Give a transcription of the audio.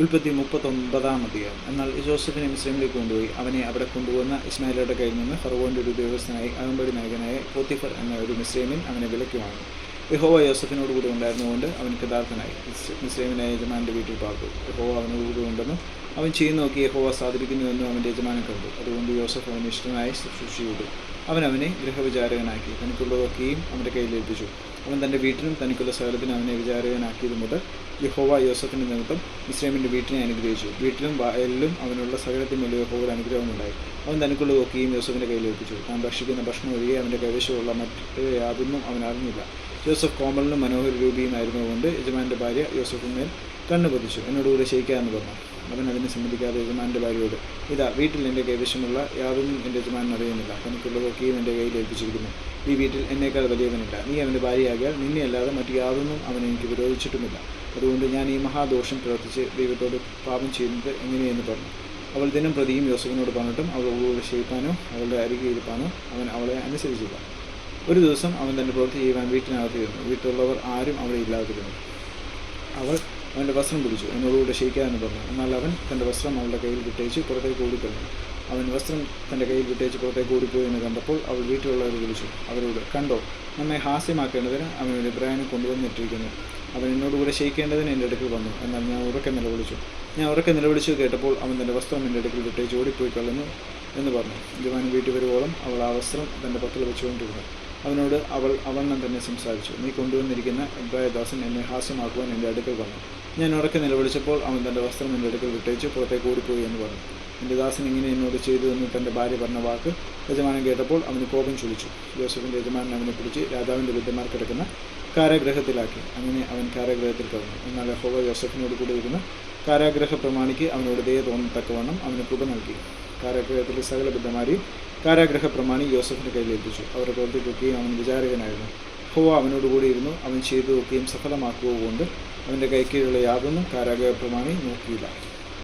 ഉൽപ്പത്തി മുപ്പത്തൊമ്പതാം അധികം എന്നാൽ ജോസഫിനെ മിസ്രൈമിലേക്ക് കൊണ്ടുപോയി. അവനെ അവിടെ കൊണ്ടുവന്ന ഇസ്മായിലയുടെ കയ്യിൽ നിന്ന് ഫറവോന്റെ ഒരു ഉദ്യോഗസ്ഥനായി അകമ്പടി നായകനായ പോത്തിഫർ എന്ന ഒരു മിസ്രൈമിൻ അവനെ വിലക്കി വാങ്ങി. യഹോവ യോസഫിനോട് കൂടി ഉണ്ടായിരുന്നുകൊണ്ട് അവൻ കൃതാർത്ഥനായി മിസ്- യജമാന്റെ വീട്ടിൽ പാർത്തു. യഹോവ അവനോട് കൂടി ഉണ്ടെന്നും അവൻ ചെയ്യുന്ന നോക്കി യഹോവ സാധിക്കുന്നുവെന്നും അവന്റെ യജമാനൻ കണ്ടു. അതുകൊണ്ട് യോസഫ് അവന് ഇഷ്ടനായി ശുശ്രൂഷ ചെയ്തു അവൻ അവനെ ഗൃഹവിചാരകനാക്കി തനിക്കുള്ളതൊക്കെയും അവന്റെ കയ്യിൽ ഏൽപ്പിച്ചു. അവൻ തന്റെ വീട്ടിനും തനിക്കുള്ള സകലത്തിനും അവനെ വിചാരകനാക്കിയത് മുതൽ യഹോവ യോസഫിന്റെ നിമിത്തം ഇസ്ലാമിന്റെ വീട്ടിനെ അനുഗ്രഹിച്ചു. വീട്ടിലും വയലിലും അവനുള്ള സകലത്തിനുള്ള യഹോവയുടെ അനുഗ്രഹമുണ്ടായി. അവൻ തനിക്കുള്ളതൊക്കെയും യോസഫിന്റെ കയ്യിൽ ഏൽപ്പിച്ചു. താൻ ഭക്ഷിക്കുന്ന ഭക്ഷണം ഒഴികെ അവന്റെ കൈവശമുള്ള മറ്റ് യാതൊന്നും അവൻ യോസഫ് കോമലിനും മനോഹര രൂപിയുമായിരുന്നതുകൊണ്ട് യജമാന്റെ ഭാര്യ യോസഫിന്മേൽ കണ്ണു പതിച്ചു. എന്നോടുകൂടെ ശയിക്കാമെന്ന് പറഞ്ഞു. അവൻ അതിനെ സമ്മതിക്കാതെ യജമാന്റെ ഭാര്യയോട് ഇതാ വീട്ടിൽ എന്റെ കൈവശമുള്ള യാതൊന്നും എന്റെ യജമാനൻ അറിയുന്നില്ല. തനിക്കുള്ളതൊക്കെയും എന്റെ കയ്യിൽ ഏൽപ്പിച്ചിരിക്കുന്നു. ഈ വീട്ടിൽ എന്നേക്കാൾ വലിയവനില്ല. നീ അവന്റെ ഭാര്യയാകിയാൽ നിന്നെ അല്ലാതെ മറ്റു യാതൊന്നും അവൻ എനിക്ക് വിരോധിച്ചിട്ടുമില്ല. അതുകൊണ്ട് ഞാൻ ഈ മഹാദോഷം പ്രവർത്തിച്ച് ദൈവത്തോട് പാപം ചെയ്യുന്നത് എങ്ങനെയെന്ന് പറഞ്ഞു. അവൾ ദിനം പ്രതിയും യോസഫിനോട് പറഞ്ഞിട്ടും അവൾ അവളോട് ക്ഷയിപ്പാനോ അവളുടെ അരികെ അവൻ അവളെ അനുസരിച്ചില്ല. ഒരു ദിവസം അവൻ തന്റെ പ്രവൃത്തി ചെയ്യുവാൻ വീട്ടിനകത്തിരുന്നു വീട്ടിലുള്ളവർ ആരും അവിടെ ഇല്ലാതിരുന്നു. അവൾ അവന്റെ വസ്ത്രം പിടിച്ചു. എന്നോടുകൂടെ ക്ഷയിക്കാമെന്ന് പറഞ്ഞു. എന്നാൽ അവൻ തന്റെ വസ്ത്രം അവളുടെ കയ്യിൽ വിട്ടേച്ച് പുറത്തേക്ക് ഓടിക്കളഞ്ഞു അവൻ വസ്ത്രം തന്റെ കയ്യിൽ വിട്ടേച്ച് പുറത്തേക്ക് ഓടിപ്പോയി എന്ന് കണ്ടപ്പോൾ അവൾ വീട്ടിലുള്ളവർ വിളിച്ചു. അവരോട് കണ്ടോ നമ്മെ ഹാസ്യമാക്കേണ്ടതിന് അവൻ ഒരു ഇബ്രാഹിനെ കൊണ്ടുവന്നിട്ടിരിക്കുന്നു. അവൻ എന്നോടുകൂടെ ക്ഷയിക്കേണ്ടതിന് എന്റെ അടുക്കൽ വന്നു. എന്നാൽ ഞാൻ ഉറക്കെ നിലവിളിച്ചു. ഞാൻ ഉറക്കെ നിലവിളിച്ചു കേട്ടപ്പോൾ അവൻ തന്റെ വസ്ത്രം എന്റെ അടുക്കൽ വിട്ടേച്ച് ഓടിപ്പോയി കളഞ്ഞു എന്ന് പറഞ്ഞു. ജവാൻ വീട്ടിൽ വരുവോളം അവൾ ആ വസ്ത്രം തന്റെ പക്കൽ വെച്ചുകൊണ്ടിരുന്നു. അവനോട് അവൾ അവണ്ണം തന്നെ സംസാരിച്ചു. നീ കൊണ്ടുവന്നിരിക്കുന്ന ഇബ്രാഹിദാസൻ എന്നെ ഹാസ്യമാക്കുവാൻ എന്റെ അടുക്കൽ വന്നു. ഞാൻ ഉറക്കെ നിലവിളിച്ചപ്പോൾ അവൻ തന്റെ വസ്ത്രം എന്റെ അടുക്കൽ വിട്ടേച്ച് പുറത്തേക്ക് ഓടിപ്പോയി എന്ന് പറഞ്ഞു. എന്റെ ദാസൻ ഇങ്ങനെ എന്നോട് ചെയ്തു എന്ന് തന്റെ ഭാര്യ പറഞ്ഞ വാക്ക് യജമാനൻ കേട്ടപ്പോൾ അവന് കോപം ചൊലിച്ചു. ജോസഫിന്റെ യജമാനൻ അവനെ പിടിച്ച് രാജാവിന്റെ വിദ്യമാർ കിടക്കുന്ന കാരാഗ്രഹത്തിലാക്കി. അങ്ങനെ അവൻ കാരാഗ്രഹത്തിൽ കിടന്നു എന്നാൽ ഹോവ ജോസഫിനോട് കൂടി ഇരുന്ന് കാരാഗ്രഹ പ്രമാണിക്ക് അവനോട് ദയ തോന്നത്തക്കവണ്ണം അവന് കൃപ നൽകി. കാരാഗ്രഹത്തിലെ സകല ബുദ്ധമാരെയും കാരാഗ്രഹ പ്രമാണി യോസഫിന്റെ കയ്യിൽ ഏൽപ്പിച്ചു അവരുടെ പ്രവർത്തിക്കൊക്കെയും അവൻ വിചാരകനായിരുന്നു. ഹോവ അവനോടുകൂടിയിരുന്നു അവൻ ചെയ്തതൊക്കെയും സഫലമാക്കുക കൊണ്ട് അവന്റെ കൈക്കീഴുള്ള യാതൊന്നും കാരാഗ്രഹ പ്രമാണി നോക്കിയില്ല.